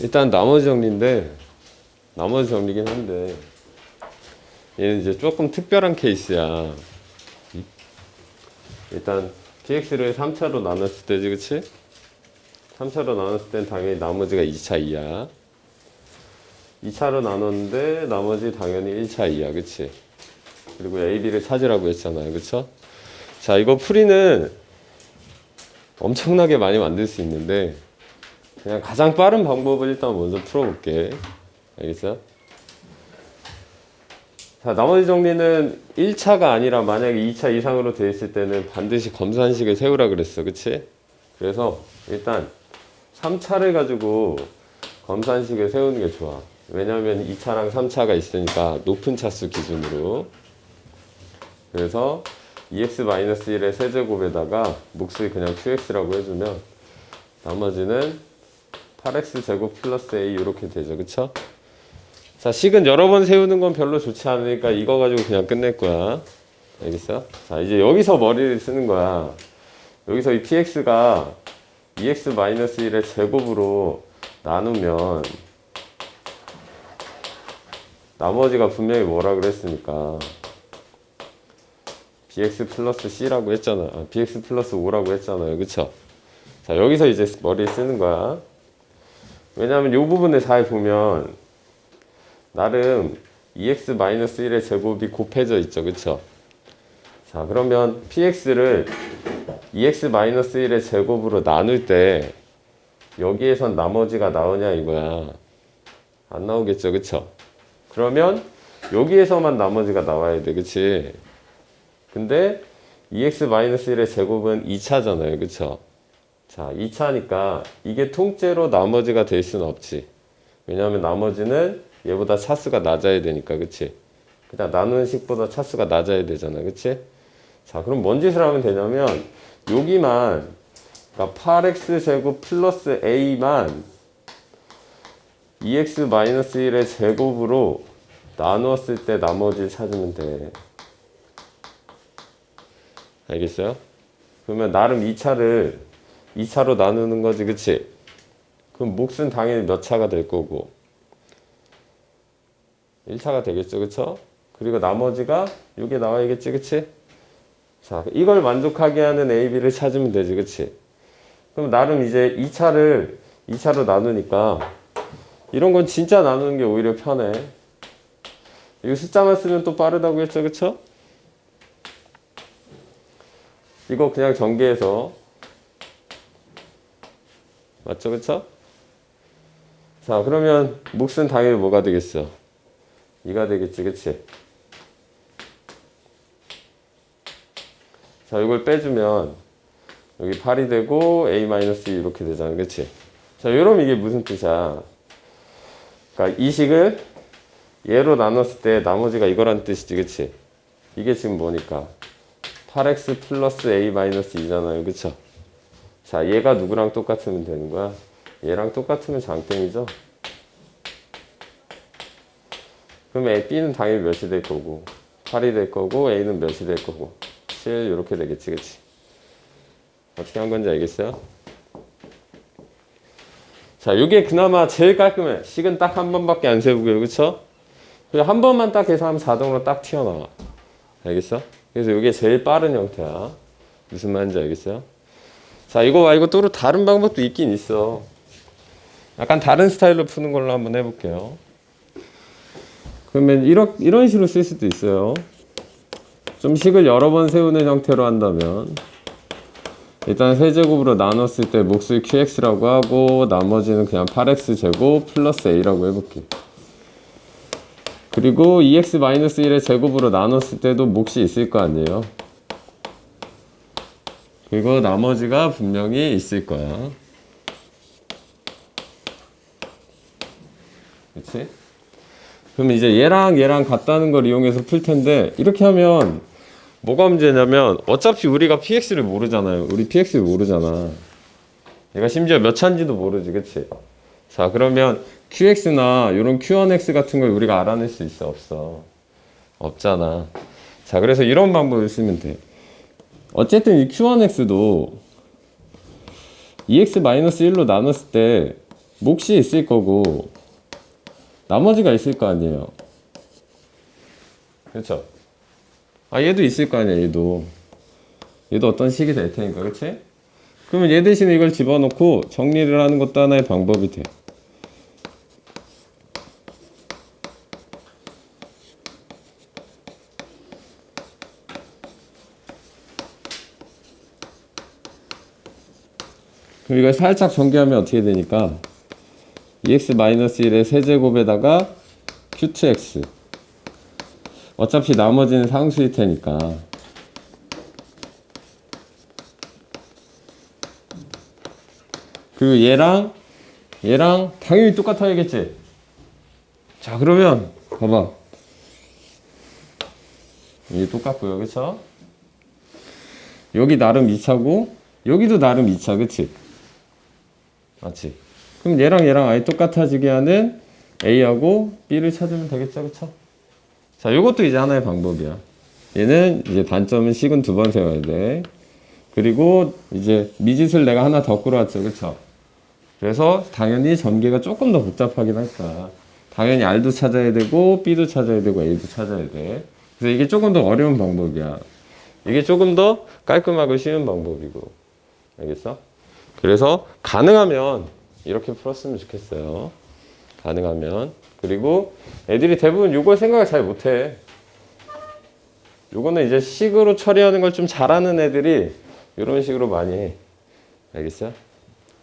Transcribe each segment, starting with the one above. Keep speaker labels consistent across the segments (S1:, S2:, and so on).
S1: 일단 나머지 정리인데 나머지 정리긴 한데 얘는 이제 조금 특별한 케이스야. 일단 px를 3차로 나눴을 때지 그치? 3차로 나눴을 땐 당연히 나머지가 2차 2야. 2차로 나눴는데 나머지 당연히 1차 2야 그치? 그리고 a, b를 찾으라고 했잖아요 그쵸? 자 이거 풀이는 엄청나게 많이 만들 수 있는데 그냥 가장 빠른 방법을 일단 먼저 풀어볼게. 알겠어? 자, 나머지 정리는 1차가 아니라 만약에 2차 이상으로 돼 있을 때는 반드시 검산식을 세우라 그랬어. 그치? 그래서 일단 3차를 가지고 검산식을 세우는 게 좋아. 왜냐면 2차랑 3차가 있으니까 높은 차수 기준으로. 그래서 2x-1의 세제곱에다가 몫을 그냥 qx라고 해주면 나머지는 8x 제곱 플러스 a 이렇게 되죠. 그쵸? 자, 식은 여러 번 세우는 건 별로 좋지 않으니까 이거 가지고 그냥 끝낼 거야. 알겠어? 자, 이제 여기서 머리를 쓰는 거야. 여기서 이 px가 2x-1의 제곱으로 나누면 나머지가 분명히 뭐라 그랬으니까 bx 플러스 c라고 했잖아. 아, bx 플러스 5라고 했잖아요. 그쵸? 자, 여기서 이제 머리를 쓰는 거야. 왜냐하면 이 부분을 잘 보면 나름 2x-1의 제곱이 곱해져 있죠. 그쵸? 자, 그러면 px를 2x-1의 제곱으로 나눌 때 여기에선 나머지가 나오냐 이거야. 안 나오겠죠. 그쵸? 그러면 여기에서만 나머지가 나와야 돼. 그치? 근데 2x-1의 제곱은 2차잖아요. 그쵸? 자, 2차니까 이게 통째로 나머지가 될 수는 없지. 왜냐하면 나머지는 얘보다 차수가 낮아야 되니까, 그치? 그냥 나누는 식보다 차수가 낮아야 되잖아, 그치? 자, 그럼 뭔 짓을 하면 되냐면, 여기만, 그러니까 8x 제곱 플러스 a만 2x-1의 제곱으로 나누었을 때 나머지를 찾으면 돼. 알겠어요? 그러면 나름 2차를 2차로 나누는 거지, 그치? 그럼 몫은 당연히 몇 차가 될 거고. 1차가 되겠죠, 그쵸? 그리고 나머지가 이게 나와야겠지, 그치? 자, 이걸 만족하게 하는 A, B를 찾으면 되지, 그치? 그럼 나름 이제 2차를 2차로 나누니까 이런 건 진짜 나누는 게 오히려 편해. 이거 숫자만 쓰면 또 빠르다고 했죠, 그쵸? 이거 그냥 전개해서 맞죠, 그쵸? 자, 그러면 몫은 당연히 뭐가 되겠어? 2가 되겠지, 그치? 자, 이걸 빼주면 여기 8이 되고 a-2 이렇게 되잖아, 그치? 자, 이러면 이게 무슨 뜻이야? 그러니까 이 식을 얘로 나눴을 때 나머지가 이거란 뜻이지, 그치? 이게 지금 뭐니까? 8x 플러스 a-2잖아요, 그쵸? 자, 얘가 누구랑 똑같으면 되는 거야? 얘랑 똑같으면 장땡이죠? 그럼 A, B는 당연히 몇이 될 거고 8이 될 거고 A는 몇이 될 거고 7 이렇게 되겠지 그치? 어떻게 한 건지 알겠어요? 자, 이게 그나마 제일 깔끔해. 식은 딱 한 번밖에 안 세우고요. 그쵸? 그래서 한 번만 딱 해서 하면 자동으로 딱 튀어나와. 알겠어? 그래서 이게 제일 빠른 형태야. 무슨 말인지 알겠어요? 자, 이거 말고 또 다른 방법도 있긴 있어. 약간 다른 스타일로 푸는 걸로 한번 해볼게요. 그러면 이런, 이런 식으로 쓸 수도 있어요. 좀 식을 여러 번 세우는 형태로 한다면 일단 세제곱으로 나눴을 때 몫을 qx라고 하고 나머지는 그냥 8x 제곱 플러스 a라고 해볼게. 그리고 2x-1의 제곱으로 나눴을 때도 몫이 있을 거 아니에요. 그리고 나머지가 분명히 있을 거야. 그치? 그럼 이제 얘랑 얘랑 같다는 걸 이용해서 풀 텐데 이렇게 하면 뭐가 문제냐면 어차피 우리가 px를 모르잖아요. 우리 px를 모르잖아. 얘가 심지어 몇 차인지도 모르지, 그치? 자, 그러면 qx나 이런 q1x 같은 걸 우리가 알아낼 수 있어, 없어? 없잖아. 자, 그래서 이런 방법을 쓰면 돼. 어쨌든 이 q1x도 2x-1로 나눴을 때 몫이 있을 거고 나머지가 있을 거 아니에요. 그렇죠? 아 얘도 있을 거 아니야 얘도 얘도 어떤 식이 될 테니까 그렇지? 그러면 얘 대신에 이걸 집어넣고 정리를 하는 것도 하나의 방법이 돼. 그럼 이걸 살짝 전개하면 어떻게 되니까 E EX-1의 세제곱에다가 Q2X 어차피 나머지는 상수일 테니까. 그리고 얘랑 얘랑 당연히 똑같아야겠지? 자 그러면 봐봐. 이게 똑같고요. 그쵸? 여기 나름 2차고 여기도 나름 2차 그치 맞지 그럼 얘랑 얘랑 아예 똑같아지게 하는 A하고 B를 찾으면 되겠죠 그쵸 자 요것도 이제 하나의 방법이야 얘는 이제 단점은 식은 두 번 세워야 돼 그리고 이제 미짓을 내가 하나 더 끌어왔죠 그쵸 그래서 당연히 전개가 조금 더 복잡하긴 할까. 당연히 R도 찾아야 되고 B도 찾아야 되고 A도 찾아야 돼. 그래서 이게 조금 더 어려운 방법이야. 이게 조금 더 깔끔하고 쉬운 방법이고. 알겠어? 그래서 가능하면 이렇게 풀었으면 좋겠어요. 가능하면. 그리고 애들이 대부분 이걸 생각을 잘 못해. 요거는 이제 식으로 처리하는 걸 좀 잘하는 애들이 이런 식으로 많이 해. 알겠어요?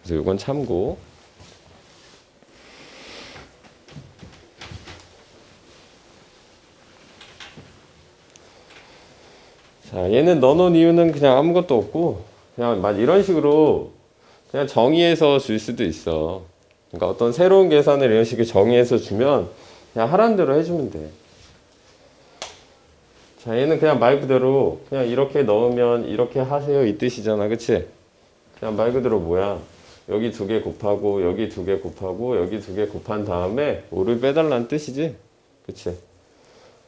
S1: 그래서 이건 참고. 자, 얘는 넣어놓은 이유는 그냥 아무것도 없고, 그냥 막 이런 식으로 그냥 정의해서 줄 수도 있어. 그러니까 어떤 새로운 계산을 이런 식으로 정의해서 주면 그냥 하라는 대로 해주면 돼. 자, 얘는 그냥 말 그대로 그냥 이렇게 넣으면 이렇게 하세요 이 뜻이잖아, 그치? 그냥 말 그대로 뭐야? 여기 두 개 곱하고 여기 두 개 곱하고 여기 두 개 곱한 다음에 5를 빼달라는 뜻이지 그치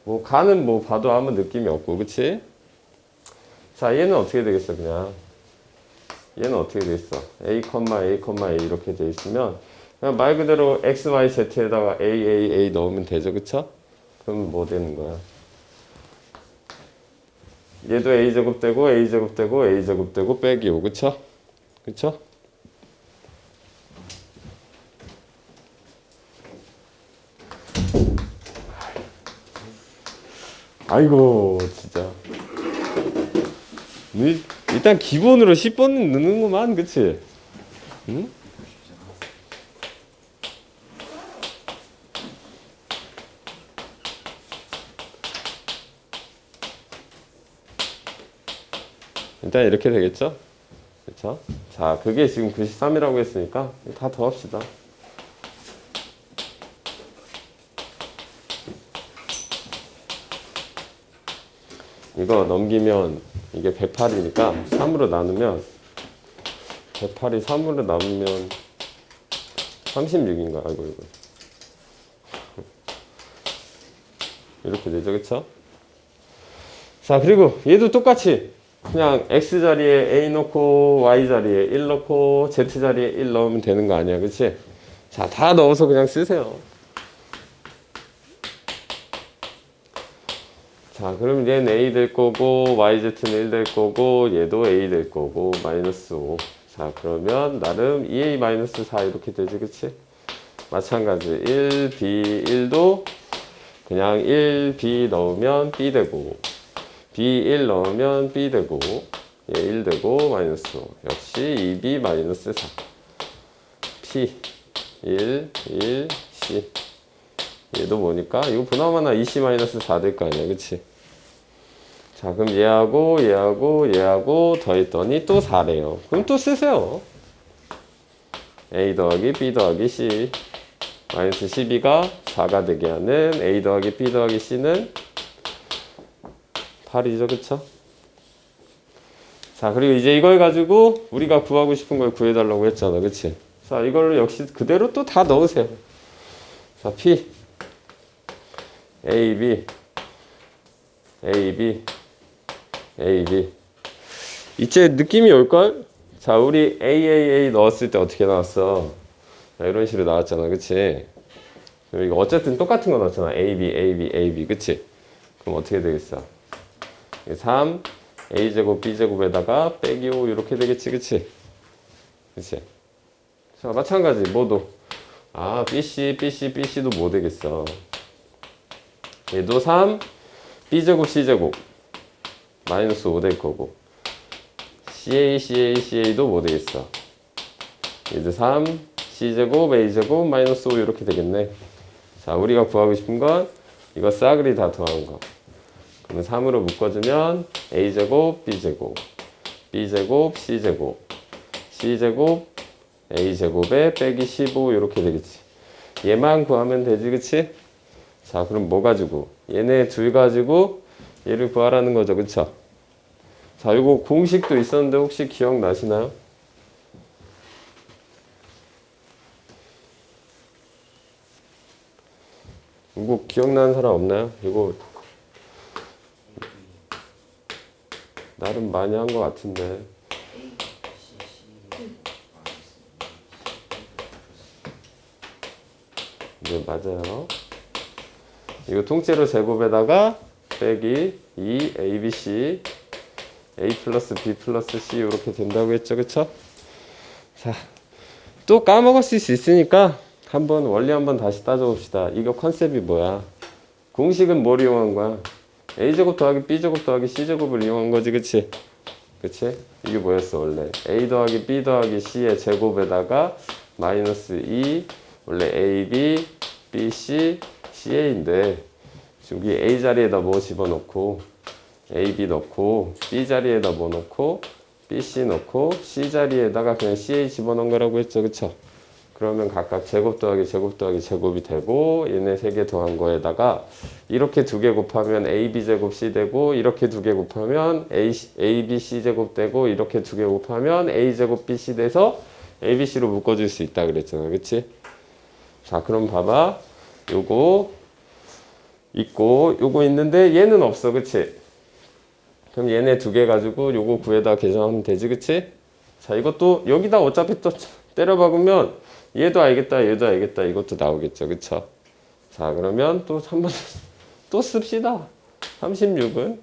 S1: 뭐 가는 뭐 봐도 아무 느낌이 없고 그치 자 얘는 어떻게 되겠어 그냥 얘는 어떻게 되겠어? A, a, a 이렇게 돼 있으면 그냥 말 그대로 x, y, z에다가 a, a, a 넣으면 되죠. 그쵸? 그럼 뭐 되는 거야? 얘도 a 제곱 되고 a 제곱 되고 a 제곱 되고 빼기 5 그쵸? 그쵸? 아이고 진짜. 이- 일단 기본으로 10번은 넣는구만 그치? 응? 일단 이렇게 되겠죠? 그쵸? 자 그게 지금 93이라고 했으니까 다 더합시다 이거 넘기면 이게 108이니까 3으로 나누면 108이 3으로 나누면 36인가 아이고 이거 이렇게 되죠 그쵸? 자 그리고 얘도 똑같이 그냥 x 자리에 a 넣고 y 자리에 1 넣고 z 자리에 1 넣으면 되는 거 아니야 그치? 자 다 넣어서 그냥 쓰세요 자, 그럼 얘는 A 될 거고, YZ는 1 될 거고, 얘도 A 될 거고, 마이너스 5. 자, 그러면 나름 2A 마이너스 4 이렇게 되지, 그치? 마찬가지. 1, B, 1도 그냥 1, B 넣으면 B 되고, B 1 넣으면 B 되고, 얘 1 되고, 마이너스 5. 역시 2B 마이너스 4. P, 1, 1, C. 얘도 뭐니까? 이거 보나마나 2C 마이너스 4 될 거 아니야, 그치? 자, 그럼 얘하고 얘하고 얘하고 더했더니 또 4래요. 그럼 또 쓰세요. A 더하기 B 더하기 C 마이너스 12가 4가 되게 하는 A 더하기 B 더하기 C는 8이죠, 그쵸? 자, 그리고 이제 이걸 가지고 우리가 구하고 싶은 걸 구해달라고 했잖아, 그치? 자, 이걸 역시 그대로 또 다 넣으세요. 자, P A, B A, B A, B. 이제 느낌이 올걸? 자, 우리 A, A, A 넣었을 때 어떻게 나왔어? 자, 이런 식으로 나왔잖아. 그치? 이거 어쨌든 똑같은 거 나왔잖아. A, B, A, B, A, B. 그치? 그럼 어떻게 되겠어? 3, A제곱, B제곱에다가 빼기 5 이렇게 되겠지. 그치? 그치? 자, 마찬가지. 뭐도. 아, BC, BC, BC도 뭐 되겠어? 얘도 3, B제곱, C제곱. 마이너스 5 될 거고. CA, CA, CA도 뭐 되겠어? 얘도 3, C제곱, A제곱, 마이너스 5 이렇게 되겠네. 자, 우리가 구하고 싶은 건 이거 싸그리 다 더한 거. 그러면 3으로 묶어주면 A제곱, B제곱, B제곱, C제곱, C제곱, A제곱에 빼기 15 이렇게 되겠지. 얘만 구하면 되지, 그치? 자, 그럼 뭐 가지고? 얘네 둘 가지고 얘를 구하라는 거죠, 그쵸? 자, 이거 공식도 있었는데 혹시 기억나시나요? 이거 기억나는 사람 없나요? 이거 나름 많이 한 것 같은데. 네, 맞아요. 이거 통째로 제곱에다가 빼기 2 ABC A 플러스 B 플러스 C 이렇게 된다고 했죠, 그쵸? 자, 또 까먹었을 수 있으니까 한번 원리 한번 다시 따져봅시다. 이거 컨셉이 뭐야? 공식은 뭘 이용한 거야? A제곱 더하기 B제곱 더하기 C제곱을 이용한 거지, 그치? 그치? 이게 뭐였어, 원래? A 더하기 B 더하기 C의 제곱에다가 마이너스 2, 원래 A, B, B, C, CA인데, 여기 A 자리에다 뭐 집어넣고, A, B 넣고, B 자리에다 뭐 넣고, B, C 넣고, C 자리에다가 그냥 CA 집어넣은 거라고 했죠, 그쵸? 그러면 각각 제곱 더하기 제곱 더하기 제곱이 되고 얘네 세 개 더한 거에다가 이렇게 두 개 곱하면 AB 제곱 C 되고 이렇게 두 개 곱하면 A, AB C 제곱 되고 이렇게 두 개 곱하면 A 제곱 BC 돼서 ABC로 묶어줄 수 있다 그랬잖아 그치? 자 그럼 봐봐 요거 있고 요거 있는데 얘는 없어 그치? 그럼 얘네 두 개 가지고 요거 구에다 계산하면 되지 그치? 자 이것도 여기다 어차피 또 때려 박으면 얘도 알겠다 얘도 알겠다 이것도 나오겠죠 그쵸? 자 그러면 또 한번 또 씁시다. 36은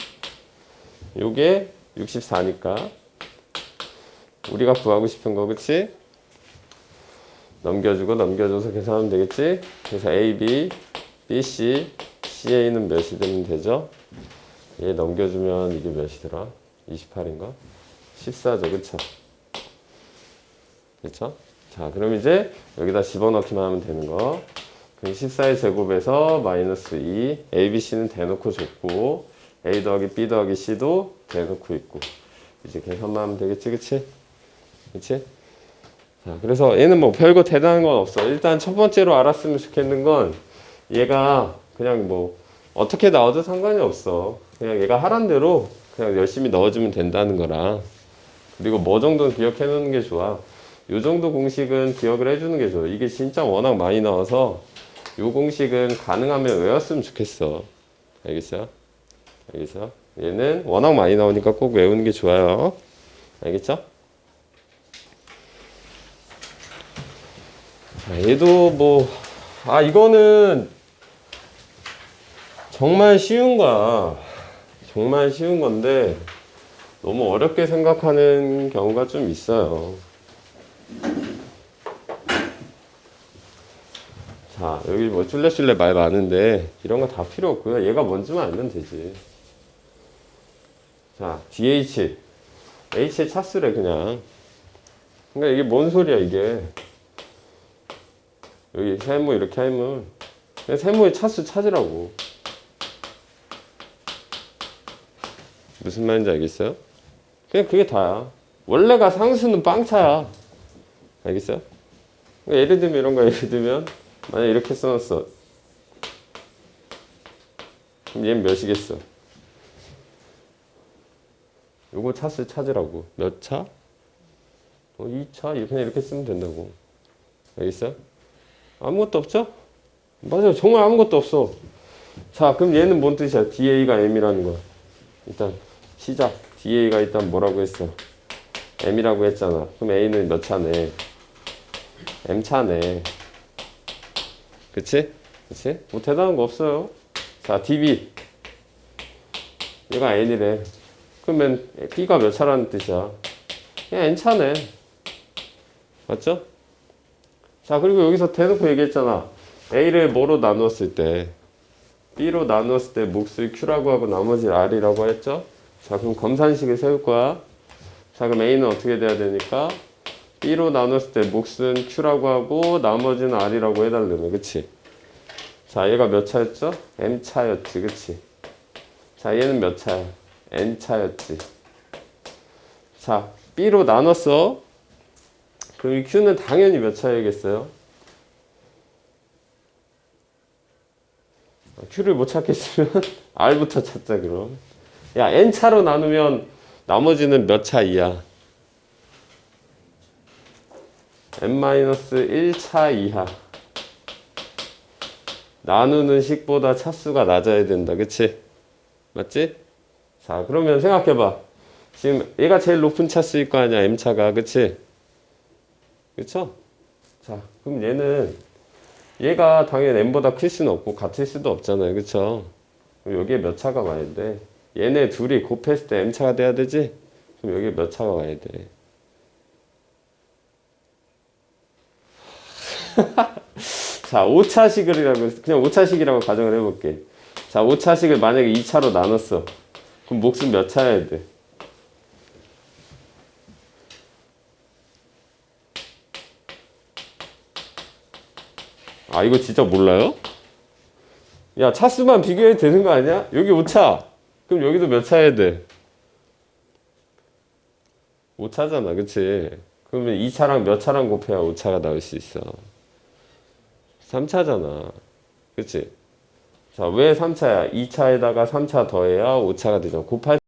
S1: 요게 64니까 우리가 구하고 싶은 거 그치? 넘겨주고 넘겨줘서 계산하면 되겠지? 그래서 A, B, B, C, CA는 몇이 되면 되죠 얘 넘겨주면 이게 몇이더라 28인가 14죠 그쵸 그쵸 자, 그럼 이제 여기다 집어넣기만 하면 되는 거. 그럼 14의 제곱에서 마이너스 2, A, B, C는 대놓고 줬고, A 더하기 B 더하기 C도 대놓고 있고. 이제 계산만 하면 되겠지, 그치? 그치? 자, 그래서 얘는 뭐 별거 대단한 건 없어. 일단 첫 번째로 알았으면 좋겠는 건 얘가 그냥 뭐 어떻게 나와도 상관이 없어. 그냥 얘가 하란 대로 그냥 열심히 넣어주면 된다는 거라. 그리고 뭐 정도는 기억해 놓는 게 좋아. 요 정도 공식은 기억을 해주는 게 좋아. 이게 진짜 워낙 많이 나와서 요 공식은 가능하면 외웠으면 좋겠어. 알겠어? 알겠어? 얘는 워낙 많이 나오니까 꼭 외우는 게 좋아요. 알겠죠? 자, 얘도 뭐, 아, 이거는 정말 쉬운 거야. 정말 쉬운 건데, 너무 어렵게 생각하는 경우가 좀 있어요. 자, 여기 뭐 쫄래쫄래 말 많은데 이런 거 다 필요 없고요. 얘가 뭔지만 알면 되지. 자, DH. H의 차수래 그냥. 그러니까 이게 뭔 소리야 이게. 여기 세모 이렇게 하면 세모의 차수 찾으라고. 무슨 말인지 알겠어요? 그냥 그게 다야. 원래가 상수는 빵차야. 알겠어요? 그러니까 예를 들면 이런 거 예를 들면 만약 이렇게 써놨어. 그럼 얘는 몇이겠어? 요거 차수 찾으라고. 몇 차? 어, 2차? 그냥 이렇게 쓰면 된다고. 알겠어요? 아무것도 없죠? 맞아요. 정말 아무것도 없어. 자, 그럼 얘는 뭔 뜻이야? DA가 M이라는 거야. 일단 시작. DA가 일단 뭐라고 했어? M이라고 했잖아. 그럼 A는 몇 차네? M차네. 그치? 그치? 뭐 대단한 거 없어요. 자, DB. 얘가 N이래. 그러면 B가 몇 차라는 뜻이야? 그냥 N차네. 맞죠? 자, 그리고 여기서 대놓고 얘기했잖아. A를 뭐로 나누었을 때, B로 나누었을 때 몫을 Q라고 하고 나머지 R이라고 했죠? 자, 그럼 검산식을 세울 거야. 자, 그럼 A는 어떻게 돼야 되니까? B로 나눴을 때 몫은 Q라고 하고 나머지는 R이라고 해달라며. 그치? 자, 얘가 몇 차였죠? M 차였지. 그치? 자, 얘는 몇 차야? N 차였지. 자, B로 나눴어. 그럼 이 Q는 당연히 몇 차야겠어요? 아, Q를 못 찾겠으면 R부터 찾자 그럼. 야, N 차로 나누면 나머지는 몇 차이야? n-1차 이하 나누는 식보다 차수가 낮아야 된다 그치? 맞지? 자 그러면 생각해봐 지금 얘가 제일 높은 차수일 거 아니야 m차가 그치? 그쵸? 자 그럼 얘는 얘가 당연히 n보다 클 수는 없고 같을 수도 없잖아요 그쵸? 여기에 몇 차가 와야 돼? 얘네 둘이 곱했을 때 m차가 돼야 되지? 그럼 여기에 몇 차가 와야 돼? 자, 5차식이라고, 그냥 5차식이라고 가정을 해볼게. 자, 5차식을 만약에 2차로 나눴어. 그럼 몫은 몇 차여야 돼? 아, 이거 진짜 몰라요? 야, 차수만 비교해도 되는 거 아니야? 여기 5차. 그럼 여기도 몇 차여야 돼? 5차잖아, 그치? 그러면 2차랑 몇 차랑 곱해야 5차가 나올 수 있어. 3차잖아. 그치? 자, 왜 3차야? 2차에다가 3차 더해야 5차가 되잖아. 곱할